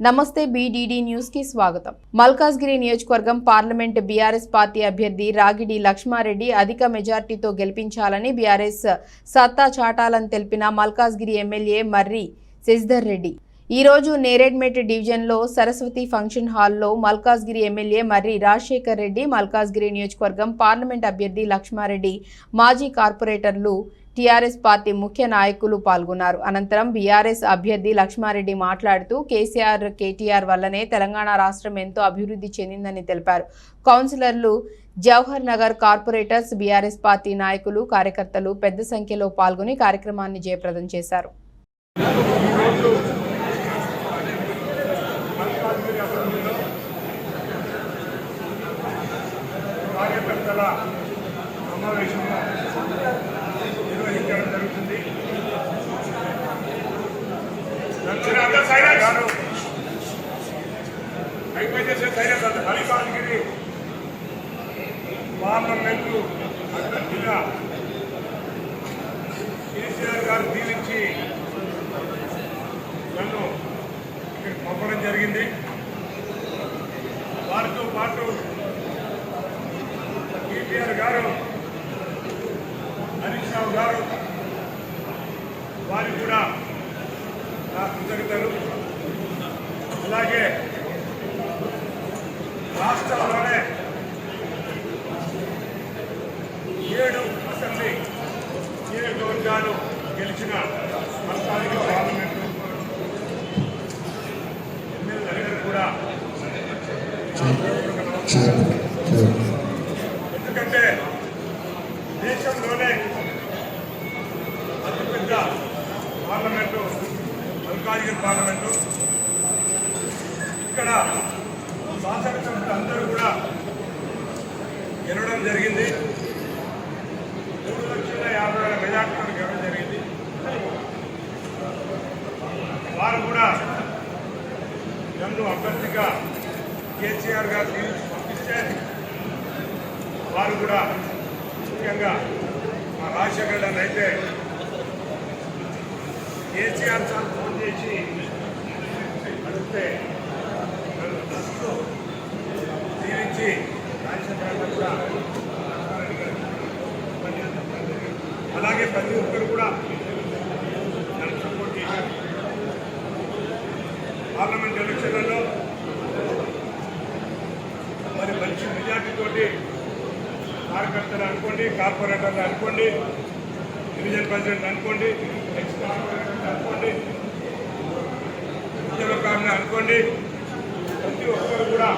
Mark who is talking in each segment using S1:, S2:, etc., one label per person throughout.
S1: నమస్తే బీడీడీ న్యూస్కి స్వాగతం. మల్కాజ్గిరి నియోజకవర్గం పార్లమెంట్ బీఆర్ఎస్ పార్టీ అభ్యర్థి రాగిడి లక్ష్మారెడ్డి అధిక మెజార్టీతో గెలిపించాలని బీఆర్ఎస్ సత్తా చాటాలని తెలిపిన మల్కాజ్గిరి ఎమ్మెల్యే మర్రి శశిధర్ రెడ్డి. ఈరోజు నేరేడ్మెట్ డివిజన్లో సరస్వతి ఫంక్షన్ హాల్లో మల్కాజ్గిరి ఎమ్మెల్యే మర్రి రాజశేఖర్ రెడ్డి మల్కాజ్గిరి నియోజకవర్గం పార్లమెంట్ అభ్యర్థి లక్ష్మారెడ్డి మాజీ కార్పొరేటర్లు టీఆర్ఎస్ పార్టీ ముఖ్య నాయకులు పాల్గొన్నారు. అనంతరం బీఆర్ఎస్ అభ్యర్థి లక్ష్మారెడ్డి మాట్లాడుతూ కేసీఆర్ కేటీఆర్ వల్లనే తెలంగాణ రాష్ట్రం ఎంతో అభివృద్ధి చెందిందని తెలిపారు. కౌన్సిలర్లు Jawahar Nagar corporators BRS party నాయకులు కార్యకర్తలు పెద్ద సంఖ్యలో పాల్గొని కార్యక్రమాన్ని జయప్రదం చేశారు.
S2: కార్యకర్తల గారు పార్లమెంటు అభ్యర్థిగా కేసీఆర్ గారు దీవించి నన్ను ఇక్కడికి పంపడం జరిగింది వారితో పాటు కేటీఆర్ గారు హరీష్ రావు గారు వారి కూడా కృతజ్ఞతలు. అలాగే రాష్ట్రంలోనే ఏడు అసెంబ్లీ నియోజకవర్గాలు గెలిచిన మల్కాజిగిరి పార్లమెంటు ఎమ్మెల్యేలందరూ కూడా ఎందుకంటే దేశంలోనే అతిపెద్ద పార్లమెంటు మల్కాజిగిరి పార్లమెంటు. ఇక్కడ శాసనసభ్యులు అందరూ కూడా గెలవడం జరిగింది. మూడు లక్షల యాభై వేల మెజార్టీలు గెలవడం జరిగింది. వారు కూడా నన్ను అభ్యర్థిగా కేసీఆర్ గారు నిలిచి పంపిస్తే వారు కూడా ముఖ్యంగా మా రాజశేఖర్ గారు అయితే కేసీఆర్ సార్ చేసి అడిగితే తీరించి ఫస్ట్ కూడా అలాగే ప్రతి ఒక్కరు కూడా నన్ను సపోర్ట్ చేశారు. పార్లమెంట్ ఎలక్షన్లలో మరి మంచి మెజార్టీతోటి కార్యకర్తలు అనుకోండి కార్పొరేటర్లు అనుకోండి డివిజన్ ప్రెసిడెంట్ అనుకోండి ఎక్స్ కార్పొరేటర్లు అనుకోండి అని అనుకోండి ప్రతి ఒక్కరు కూడా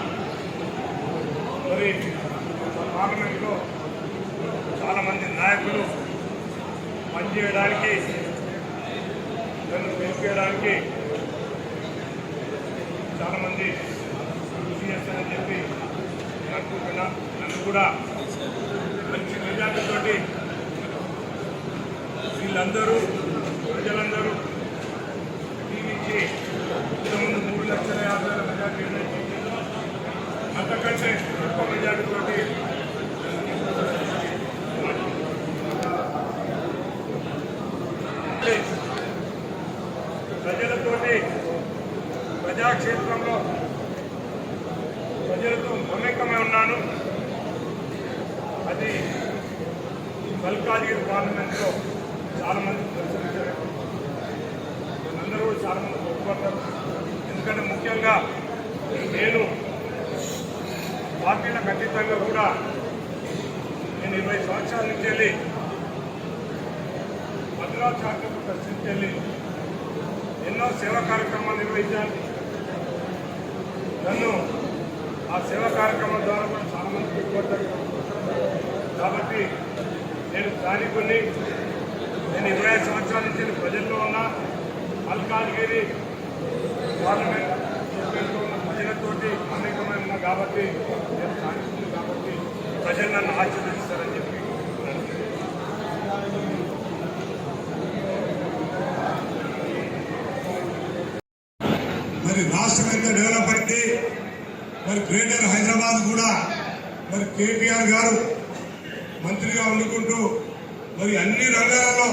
S2: మరి పార్లమెంట్లో చాలామంది నాయకులు పనిచేయడానికి నన్ను గెలిపేయడానికి చాలామంది కృషి చేస్తానని చెప్పి అనుకుంటున్నా. నన్ను కూడా మంచి మెజార్టీతోటి వీళ్ళందరూ ప్రజలందరూ దీవించి ఇంతకుముందు మూడు లక్షల యాభై వేల మెజార్టీ ఉన్నాయి. అంతకంటే ఎక్కువ మెజార్టీతోటి ప్రజలతోటి ప్రజాక్షేత్రంలో ప్రజలతో మమేకమై ఉన్నాను. అది మల్కాజ్గిరి పార్లమెంట్లో చాలా మంది అందరూ చాలా మంది ఒప్పుకుంటారు. ఎందుకంటే ముఖ్యంగా నేను పార్టీలకు అతీతంగా కూడా నేను ఇరవై సంవత్సరాల నుంచి వెళ్ళి మద్రాసు ప్రశ్నించి వెళ్ళి ఎన్నో సేవా కార్యక్రమాలు నిర్వహించాను నన్ను ఆ సేవా కార్యక్రమం ద్వారా కూడా చాలా మంది పెట్టుకుంటారు కాబట్టి నేను స్థానికుని నేను ఇరవై ఐదు సంవత్సరాల నుంచి నేను ప్రజల్లో ఉన్నా మల్కాజ్గిరి పార్లమెంట్ ఉన్న ప్రజలతోటి అనేకమైన ఉన్నా కాబట్టి నేను స్థానికుని కాబట్టి ప్రజలు నన్ను ఆశీర్వదిస్తారని చెప్పి
S3: మరి రాష్ట్రం ఎంత డెవలప్ అయితే మరి గ్రేటర్ హైదరాబాద్ కూడా మరి కేటీఆర్ గారు మంత్రిగా వండుకుంటూ మరి అన్ని రంగాలలో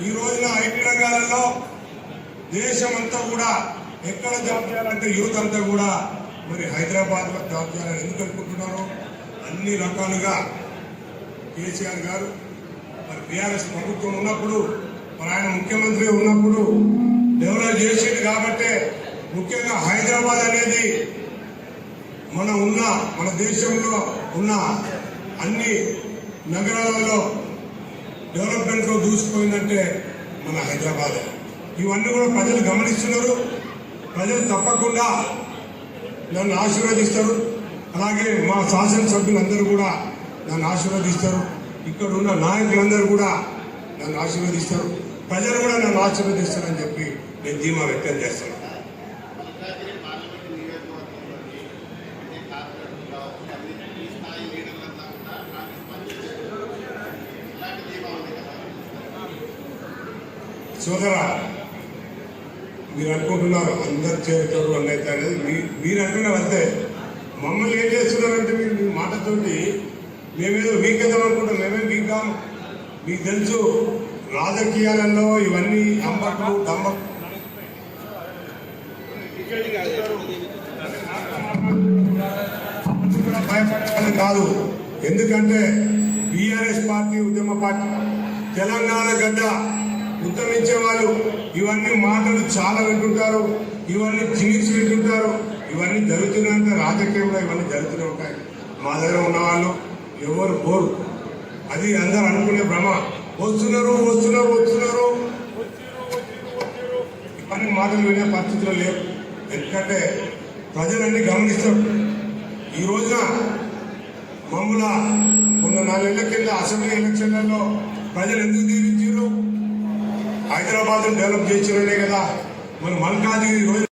S3: ఈ రోజున ఐటీ రంగాలలో దేశమంతా కూడా
S2: ఎక్కడ జాబ్ చేయాలంటే యూత్ అంతా కూడా మరి హైదరాబాద్లో జాబ్ చేయాలని ఎందుకు అనుకుంటున్నారు అన్ని రకాలుగా కేసీఆర్ గారు మరి బీఆర్ఎస్ ప్రభుత్వం ఉన్నప్పుడు మరి ఆయన ముఖ్యమంత్రి ఉన్నప్పుడు డెవలప్ చేసేది కాబట్టే ముఖ్యంగా హైదరాబాద్ అనేది మన ఉన్న మన దేశంలో ఉన్న అన్ని నగరాలలో డెవలప్మెంట్లో దూసిపోయిందంటే మన హైదరాబాద్. ఇవన్నీ కూడా ప్రజలు గమనిస్తున్నారు. ప్రజలు తప్పకుండా నన్ను ఆశీర్వదిస్తారు. అలాగే మా శాసనసభ్యులందరూ కూడా నన్ను ఆశీర్వదిస్తారు. ఇక్కడ ఉన్న నాయకులందరూ కూడా నన్ను ఆశీర్వదిస్తారు. ప్రజలు కూడా నన్ను ఆశీర్వదిస్తారని చెప్పి నేను ధీమా వ్యక్తం చేస్తాను
S4: మల్కాజ్గిరి పార్లమెంట్ నియోజకవర్గంలోని అంటే కార్పొరేట్ కావచ్చు అన్ని ఈ స్థాయి లీడర్లంతా కూడా కాంగ్రెస్ పార్టీ ఇలాంటి ధీమా ఉంది కదా
S2: సోదరా మీరు అనుకుంటున్నారు అందరు చేయటం అన్నైతే అనేది మీ- మీరు అంటున్నారు అంతే. మమ్మల్ని ఏం చేస్తున్నారంటే మీరు మీ మాటతోటి మేమేదో వీకెదాం అనుకుంటాం మేమే వీకాం మీకు తెలుసు రాజకీయాలలో ఇవన్నీ అంబట్లు దమ్మకం కాదు. ఎందుకంటే బీఆర్ఎస్ పార్టీ ఉద్యమ పార్టీ. తెలంగాణ గడ్డ. ఉత్తమించే వాళ్ళు ఇవన్నీ మాటలు చాలా వింటుంటారు. ఇవన్నీ చినిక్స్ వింటుంటారు. ఇవన్నీ జరుగుతున్నంత రాజకీయంలో ఇవన్నీ జరుగుతూనే ఉంటాయి. మా దగ్గర ఉన్న వాళ్ళు ఎవరు పోరు. అది అందరు అనుకునే భ్రమ. వస్తున్నారు వస్తున్నారు వస్తున్నారు. ఇవన్నీ మాటలు వినే పరిస్థితులు లేవు. ఎందుకంటే ప్రజలన్నీ గమనిస్తారు. ఈ రోజున మమ్మల్ని మొన్న నాలుగేళ్ళ కింద అసెంబ్లీ ఎలక్షన్లలో ప్రజలు ఎందుకు దీవించారు హైదరాబాద్ డెవలప్ చేసిరనే కదా. మన మల్కాజ్గిరి రోజు